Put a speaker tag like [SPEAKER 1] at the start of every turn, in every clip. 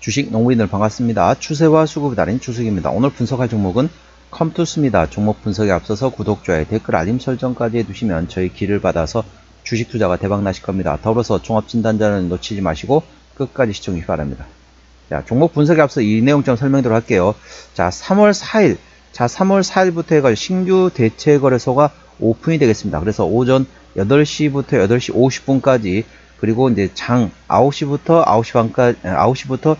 [SPEAKER 1] 주식 농부인들 반갑습니다. 추세와 수급이 다른 주식입니다. 오늘 분석할 종목은 컴투스입니다. 종목 분석에 앞서서 구독, 좋아요, 댓글, 알림 설정까지 해두시면 저희 길을 받아서 주식 투자가 대박 나실 겁니다. 더불어서 종합진단자는 놓치지 마시고 끝까지 시청해 바랍니다. 자, 종목 분석에 앞서 이 내용 좀 설명드리도록 할게요. 자, 3월 4일, 자, 3월 4일부터 해가 신규 대체 거래소가 오픈이 되겠습니다. 그래서 오전 8시부터 8시 50분까지 그리고 이제 장 9시부터 9시 반까지 9시부터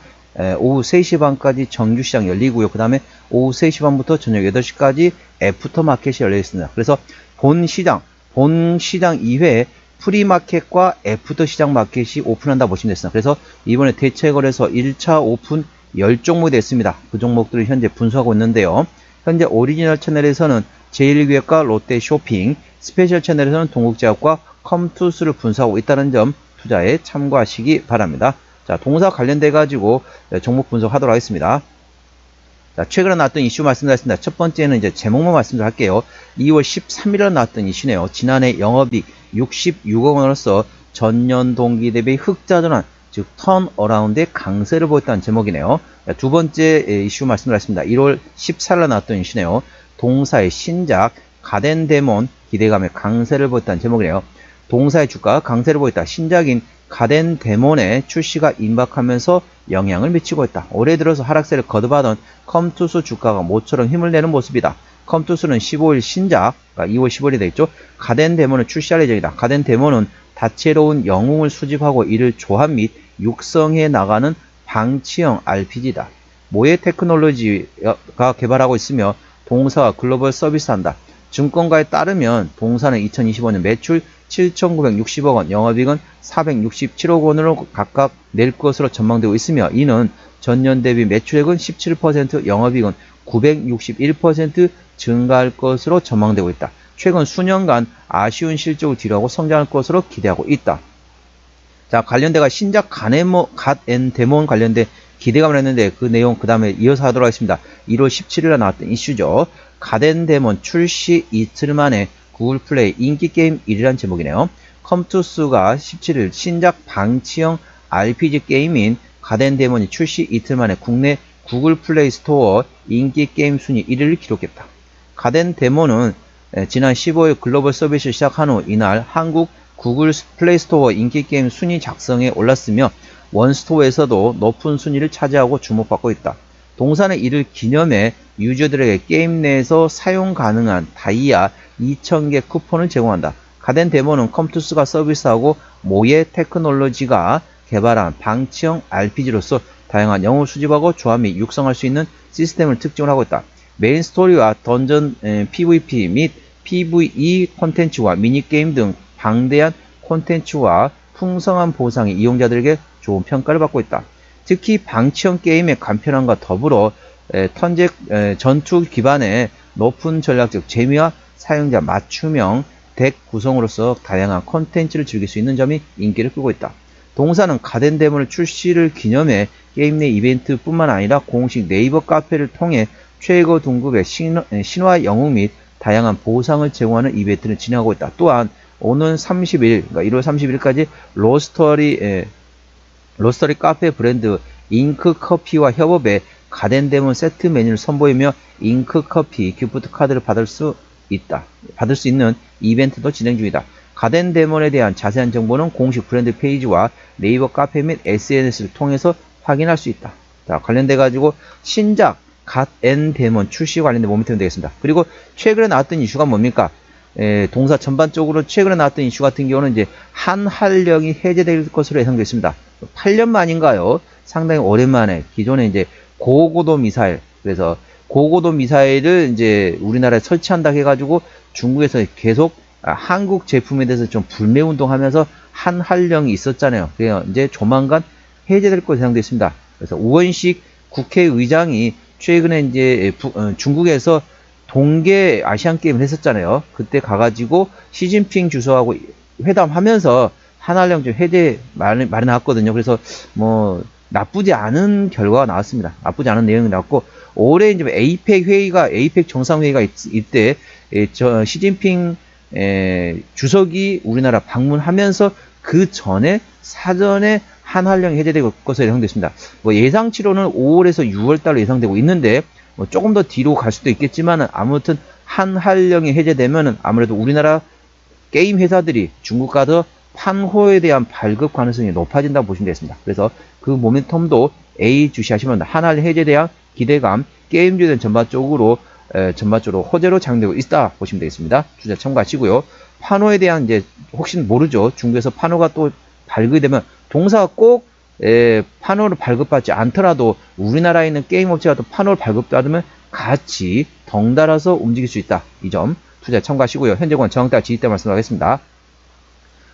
[SPEAKER 1] 오후 3시 반까지 정규 시장 열리고요. 그 다음에 오후 3시 반부터 저녁 8시까지 애프터 마켓이 열려 있습니다. 그래서 본 시장, 본 시장 이외에 프리마켓과 애프터 시장 마켓이 오픈한다 보시면 됐습니다. 그래서 이번에 대체 거래소 1차 오픈 10종목이 됐습니다. 그 종목들을 현재 분석하고 있는데요. 현재 오리지널 채널에서는 제일기획과 롯데 쇼핑, 스페셜 채널에서는 동국제약과 컴투스를 분석하고 있다는 점 투자에 참고하시기 바랍니다. 자, 동사 관련돼 가지고 종목 분석하도록 하겠습니다. 자, 최근에 나왔던 이슈 말씀드렸습니다. 첫 번째는 이제 제목만 말씀드릴게요. 2월 13일에 나왔던 이슈네요. 지난해 영업이익 66억 원으로서 전년 동기 대비 흑자 전환, 즉 턴어라운드의 강세를 보였다는 제목이네요. 자, 두 번째 이슈 말씀드렸습니다. 1월 14일에 나왔던 이슈네요. 동사의 신작 가덴데몬 기대감의 강세를 보였다는 제목이네요. 동사의 주가 강세를 보였다. 신작인 가덴 데몬의 출시가 임박하면서 영향을 미치고 있다. 올해 들어서 하락세를 거듭하던 컴투스 주가가 모처럼 힘을 내는 모습이다. 컴투스는 15일 신작, 그러니까 2월 15일이 되겠죠. 가덴 데몬을 출시할 예정이다. 가덴 데몬은 다채로운 영웅을 수집하고 이를 조합 및 육성해 나가는 방치형 RPG다. 모의 테크놀로지가 개발하고 있으며 동사와 글로벌 서비스한다. 증권가에 따르면 동사는 2025년 매출 7,960억 원, 영업이익은 467억 원으로 각각 낼 것으로 전망되고 있으며 이는 전년 대비 매출액은 17%, 영업이익은 961% 증가할 것으로 전망되고 있다. 최근 수년간 아쉬운 실적을 뒤로하고 성장할 것으로 기대하고 있다. 자, 관련돼가 신작 가네모, 갓앤 데몬 관련돼 기대감을 했는데 그 내용 그 다음에 이어서 하도록 하겠습니다. 1월 17일에 나왔던 이슈죠. 가덴 데몬 출시 이틀 만에 구글 플레이 인기 게임 1위란 제목이네요. 컴투스가 17일 신작 방치형 RPG 게임인 가덴 데몬이 출시 이틀 만에 국내 구글 플레이 스토어 인기 게임 순위 1위를 기록했다. 가덴 데몬은 지난 15일 글로벌 서비스를 시작한 후 이날 한국 구글 플레이 스토어 인기 게임 순위 작성에 올랐으며 원스토어에서도 높은 순위를 차지하고 주목받고 있다. 동사는 이를 기념해 유저들에게 게임 내에서 사용 가능한 다이아 2000개 쿠폰을 제공한다. 가덴 데모는 컴투스가 서비스하고 모예 테크놀로지가 개발한 방치형 RPG로서 다양한 영웅을 수집하고 조합 및 육성할 수 있는 시스템을 특징을 하고 있다. 메인 스토리와 던전 PVP 및 PVE 콘텐츠와 미니게임 등 방대한 콘텐츠와 풍성한 보상이 이용자들에게 좋은 평가를 받고 있다. 특히 방치형 게임의 간편함과 더불어 에, 턴제 에, 전투 기반의 높은 전략적 재미와 사용자 맞춤형 덱 구성으로서 다양한 콘텐츠를 즐길 수 있는 점이 인기를 끌고 있다. 동사는 가덴 데몬을 출시를 기념해 게임 내 이벤트뿐만 아니라 공식 네이버 카페를 통해 최고 등급의 신화 영웅 및 다양한 보상을 제공하는 이벤트를 진행하고 있다. 또한 오는 30일, 그러니까 1월 30일까지 로스터리 에, 로스터리 카페 브랜드 잉크 커피와 협업해 가덴데몬 세트 메뉴를 선보이며 잉크 커피 기프트 카드를 받을 수 있다. 받을 수 있는 이벤트도 진행 중이다. 가덴데몬에 대한 자세한 정보는 공식 브랜드 페이지와 네이버 카페 및 SNS를 통해서 확인할 수 있다. 자, 관련돼 가지고 신작 갓앤 데몬 출시 관련된 모멘텀이 되겠습니다. 그리고 최근에 나왔던 이슈가 뭡니까? 에, 동사 전반적으로 최근에 나왔던 이슈 같은 경우는 이제 한할령이 해제될 것으로 예상됐습니다. 8년 만인가요? 상당히 오랜만에 기존에 이제 고고도 미사일 그래서 고고도 미사일을 이제 우리나라에 설치한다 해가지고 중국에서 계속 아, 한국 제품에 대해서 좀 불매 운동하면서 한할령이 있었잖아요. 그래서 이제 조만간 해제될 것으로 예상됐습니다. 그래서 우원식 국회의장이 최근에 이제 어, 중국에서 동계 아시안 게임을 했었잖아요. 그때 가가지고 시진핑 주석하고 회담하면서 한한령 좀 해제 말이, 나왔거든요. 그래서 뭐 나쁘지 않은 결과가 나왔습니다. 나쁘지 않은 내용이 나왔고 올해 이제 에이펙 회의가 에이펙 정상 회의가 이때 저 시진핑 에, 주석이 우리나라 방문하면서 그 전에 사전에 한한령이 해제될 것으로 예상됐습니다. 뭐 예상치로는 5월에서 6월 달로 예상되고 있는데 뭐 조금 더 뒤로 갈 수도 있겠지만 아무튼 한 한령이 해제되면은 아무래도 우리나라 게임 회사들이 중국 가서 판호에 대한 발급 가능성이 높아진다고 보시면 되겠습니다. 그래서 그 모멘텀도 A 주시하시면 한할 해제에 대한 기대감, 게임주에 대한 전반적으로 에, 전반적으로 호재로 작용되고 있다 보시면 되겠습니다. 투자 참고하시고요. 판호에 대한 이제 혹시 모르죠. 중국에서 판호가 또 발급이 되면 동사가 꼭 에, 판호를 발급받지 않더라도 우리나라에 있는 게임 업체가 또 판호를 발급받으면 같이 덩달아서 움직일 수 있다. 이 점 투자 참고하시고요. 현재권 정확달 지지대 말씀하겠습니다.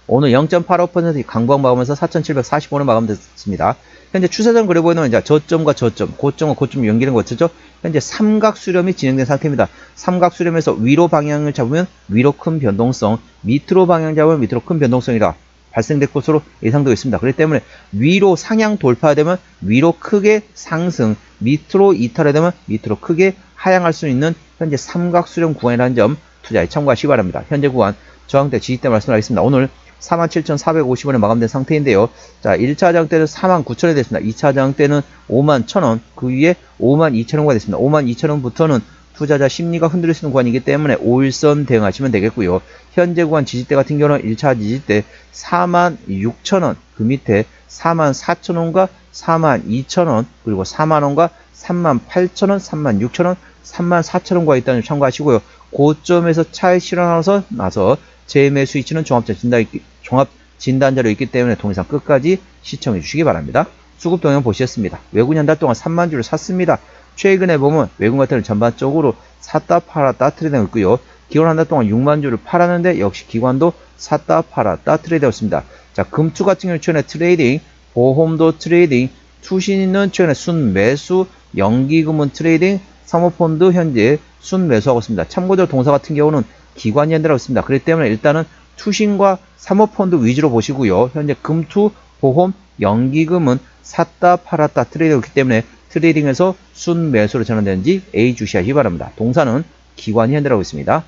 [SPEAKER 1] 오늘 0.85% 강보학 마감하면서 4,745원 마감됐습니다. 현재 추세선 그래 보이는 이제 저점과 저점, 고점과 고점 연기는 거죠. 현재 삼각 수렴이 진행된 상태입니다. 삼각 수렴에서 위로 방향을 잡으면 위로 큰 변동성, 밑으로 방향 잡으면 밑으로 큰 변동성이다. 발생될 것으로 예상되고 있습니다. 그렇기 때문에 위로 상향 돌파되면 위로 크게 상승, 밑으로 이탈되면 밑으로 크게 하향할 수 있는 현재 삼각 수렴 구간이라는 점 투자에 참고하시기 바랍니다. 현재 구간 저항대 지지대 말씀하겠습니다. 오늘 47,450원에 마감된 상태인데요. 자, 1차 장대는 49,000원이 됐습니다. 2차 장대는 51,000원, 그 위에 52,000원가 됐습니다. 52,000원부터는 투자자 심리가 흔들릴 수 있는 구간이기 때문에 5일선 대응하시면 되겠고요. 현재 구간 지지대 같은 경우는 1차 지지대 46,000원, 그 밑에 44,000원과 42,000원, 그리고 4만원과 38,000원, 36,000원, 34,000원과 있다는 점 참고하시고요. 고점에서 차에 실현하면서 나서 재매수 위치는 종합자 진단, 종합 진단자로 있기 때문에 동영상 끝까지 시청해 주시기 바랍니다. 수급 동영 보셨습니다. 외국인 한 달 동안 3만 주를 샀습니다. 최근에 보면 외국 같은 전반적으로 샀다 팔았다 트레이딩 있고요. 기관 한 달 동안 6만 주를 팔았는데 역시 기관도 샀다 팔았다 트레이드였습니다. 자, 금투 같은 경우 최근에 트레이딩, 보험도 트레이딩, 투신은 최근에 순매수, 연기금은 트레이딩, 사모펀드 현재 순매수하고 있습니다. 참고적으로 동사 같은 경우는 기관이 현대라고 있습니다. 그렇기 때문에 일단은 투신과 사모펀드 위주로 보시고요. 현재 금투, 보험, 연기금은 샀다 팔았다 트레이드였기 때문에 트레이딩에서 순매수로 전환되는지 A 주시하시기 바랍니다. 동사는 기관이 현대라고 있습니다.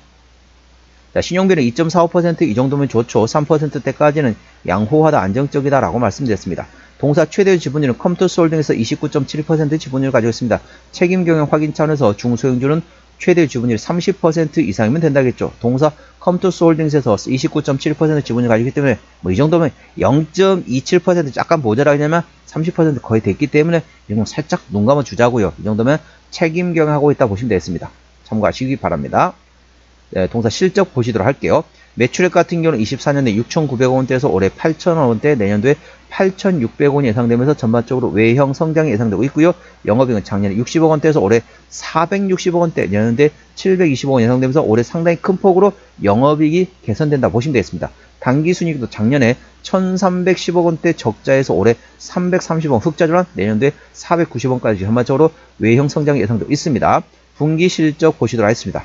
[SPEAKER 1] 자, 신용비는 2.45%이 정도면 좋죠. 3%대까지는 양호하다 안정적이다 라고 말씀드렸습니다. 동사 최대 지분율은 컴투스 홀딩에서 29.7% 지분율을 가지고 있습니다. 책임 경영 확인 차원에서 중소형주는 최대 지분율 30% 이상이면 된다겠죠. 동사 컴투스 홀딩스에서 29.7% 지분을 가지기 때문에 뭐 이 정도면 0.27% 약간 모자라냐면 30% 거의 됐기 때문에 이건 살짝 눈 감아 주자고요. 이 정도면 책임 경영하고 있다 보시면 되겠습니다. 참고하시기 바랍니다. 네, 동사 실적 보시도록 할게요. 매출액 같은 경우는 24년에 6,900원대에서 올해 8,000원대, 내년도에 8,600원이 예상되면서 전반적으로 외형 성장이 예상되고 있고요. 영업이익은 작년에 60억 원대에서 올해 460억 원대, 내년도에 720억 원 예상되면서 올해 상당히 큰 폭으로 영업이익이 개선된다 보시면 되겠습니다. 당기순이익도 작년에 1,310억 원대 적자에서 올해 330원 흑자 전환, 내년도에 490원까지 전반적으로 외형 성장이 예상되고 있습니다. 분기 실적 보시도록 하겠습니다.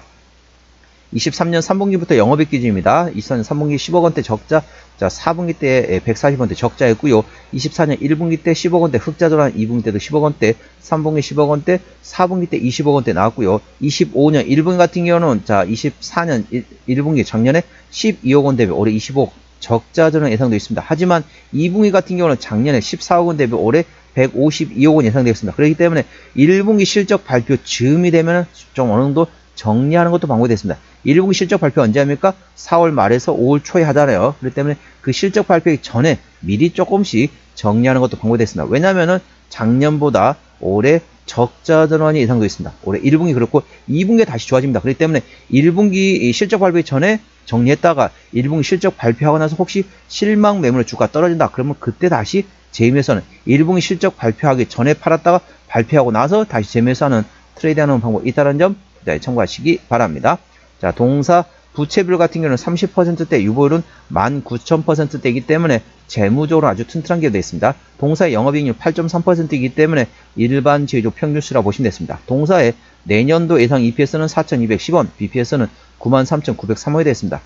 [SPEAKER 1] 23년 3분기부터 영업이익 기준입니다. 24년 3분기 10억 원대 적자, 자 4분기 때 140원대 적자였고요. 24년 1분기 때 10억 원대 흑자 전환, 2분기 때도 10억 원대, 3분기 10억 원대, 4분기 때 20억 원대 나왔고요. 25년 1분기 같은 경우는 자 24년 1, 분기 작년에 12억 원 대비 올해 25억 적자 전환 예상되어 있습니다. 하지만 2분기 같은 경우는 작년에 14억 원 대비 올해 152억 원 예상되었습니다. 그렇기 때문에 1분기 실적 발표 즈음이 되면 좀 어느 정도 정리하는 것도 방법이 됐습니다. 1분기 실적 발표 언제 합니까? 4월 말에서 5월 초에 하잖아요. 그렇기 때문에 그 실적 발표 전에 미리 조금씩 정리하는 것도 방법이 됐습니다. 왜냐면은 작년보다 올해 적자 전환이 예상되고 있습니다. 올해 1분기 그렇고 2분기에 다시 좋아집니다. 그렇기 때문에 1분기 실적 발표 전에 정리했다가 1분기 실적 발표하고 나서 혹시 실망 매물 주가 떨어진다. 그러면 그때 다시 재임에서는 1분기 실적 발표하기 전에 팔았다가 발표하고 나서 다시 재매수하는 트레이드하는 방법이 있다는 점 참고하시기 바랍니다. 자, 동사 부채비율 같은 경우는 30%대, 유보율은 19,000%대이기 때문에 재무적으로 아주 튼튼한 게 되어 있습니다. 동사의 영업이익률 8.3%이기 때문에 일반 제조 평균수라 보시면 됐습니다. 동사의 내년도 예상 EPS는 4,210원, BPS는 93,903원이 되었습니다.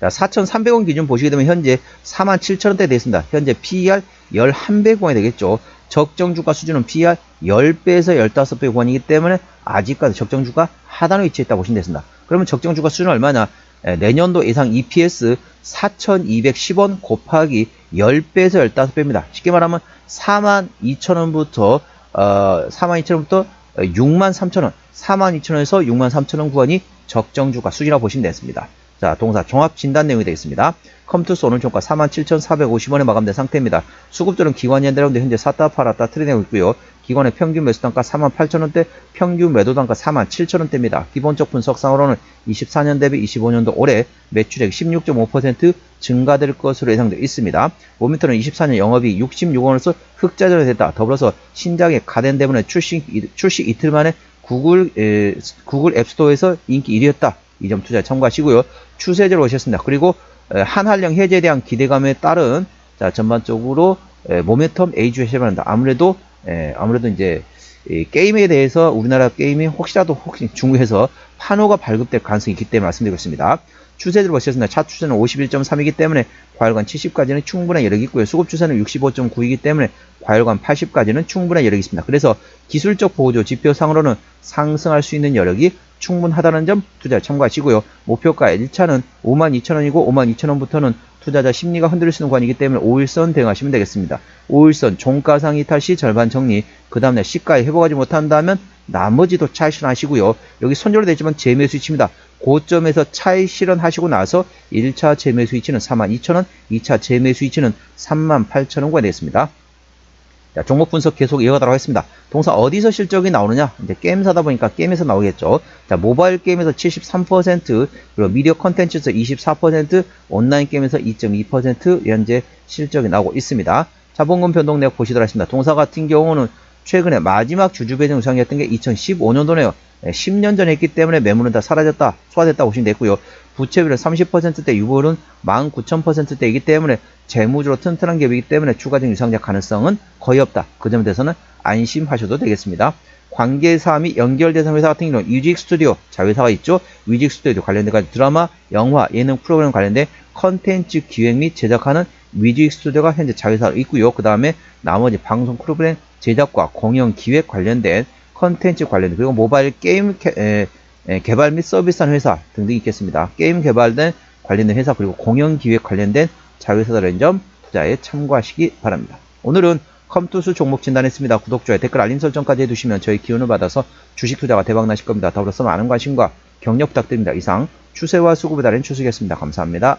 [SPEAKER 1] 자, 4,300원 기준 보시게 되면 현재 47,000원대 되어 있습니다. 현재 PER 11배권이 되겠죠. 적정 주가 수준은 PER 10배에서 15배 권이기 때문에 아직까지 적정주가 하단에 위치해 있다고 보시면 되습니다. 그러면 적정주가 수준은 얼마냐? 에, 내년도 예상 EPS 4,210원 곱하기 10배에서 15배입니다. 쉽게 말하면 42,000원부터 어, 42,000원부터 63,000원, 42,000원에서 63,000원 구간이 적정주가 수준이라고 보시면 되겠습니다. 자, 동사 종합 진단 내용이 되겠습니다. 컴투스 오늘 종가 47,450원에 마감된 상태입니다. 수급들은 기관 연대라는데 현재 샀다 팔았다 트레이딩하고 있고요. 기관의 평균 매수 단가 48,000원대, 평균 매도 단가 47,000원대입니다. 기본적 분석상으로는 24년 대비 25년도 올해 매출액 16.5% 증가될 것으로 예상되어 있습니다. 모미터는 24년 영업이 66원으로서 흑자전이 됐다. 더불어서 신작의 가된 때문에 출시, 출시 이틀 만에 구글, 에, 구글 앱스토어에서 인기 1위였다. 이 점 투자에 참고하시고요. 추세제로 오셨습니다. 그리고 에, 한한령 해제에 대한 기대감에 따른 자 전반적으로 에, 모멘텀 A주 해제를 한다. 아무래도 에, 아무래도 이제 이 게임에 대해서 우리나라 게임이 혹시라도 혹시 중국에서 판호가 발급될 가능성이 있기 때문에 말씀드리고 있습니다. 추세대로 보셨습니다. 차 추세는 51.3이기 때문에 과열관 70까지는 충분한 여력이 있고요. 수급 추세는 65.9이기 때문에 과열관 80까지는 충분한 여력이 있습니다. 그래서 기술적 보조 지표상으로는 상승할 수 있는 여력이 충분하다는 점 투자 참고하시고요. 목표가 1차는 52,000원이고 52,000원부터는 투자자 심리가 흔들릴 수 있는 구간이기 때문에 5일선 대응하시면 되겠습니다. 5일선 종가상 이탈 시 절반 정리, 그 다음날 시가에 회복하지 못한다면 나머지도 차익 실현하시고요. 여기 손절이 되지만 재매 수 위치입니다. 고점에서 차익 실현하시고 나서 1차 재매 수 위치는 42,000원, 2차 재매 수 위치는 38,000원가 되겠습니다. 자, 종목 분석 계속 이어가도록 하겠습니다. 동사 어디서 실적이 나오느냐? 이제 게임 사다 보니까 게임에서 나오겠죠. 자, 모바일 게임에서 73%, 그리고 미디어 컨텐츠에서 24%, 온라인 게임에서 2.2% 현재 실적이 나오고 있습니다. 자본금 변동 내역 보시도록 하겠습니다. 동사 같은 경우는 최근에 마지막 주주 배정 의상이었던 게 2015년도네요. 10년 전에 했기 때문에 매물은 다 사라졌다, 소화됐다 보시면 되고요. 부채비율은 30%대, 유보율은 19,000%대이기 때문에 재무적으로 튼튼한 기업이기 때문에 추가적인 유상자 가능성은 거의 없다. 그 점에 대해서는 안심하셔도 되겠습니다. 관계사 및 연결대상 회사 같은 경우는 뮤직 스튜디오 자회사가 있죠. 뮤직 스튜디오 관련된 드라마, 영화, 예능 프로그램 관련된 컨텐츠 기획 및 제작하는 뮤직 스튜디오가 현재 자회사로 있고요. 그 다음에 나머지 방송 프로그램 제작과 공연 기획 관련된 컨텐츠 관련된 그리고 모바일 게임 개, 에, 에, 개발 및 서비스하는 회사 등등이 있겠습니다. 게임 개발된 관련된 회사 그리고 공연 기획 관련된 자회사들의 점 투자에 참고하시기 바랍니다. 오늘은 컴투스 종목 진단했습니다. 구독, 좋아요, 댓글, 알림 설정까지 해두시면 저희 기운을 받아서 주식 투자가 대박 나실 겁니다. 더불어서 많은 관심과 격려 부탁드립니다. 이상 추세와 수급에 달인 추석이었습니다. 감사합니다.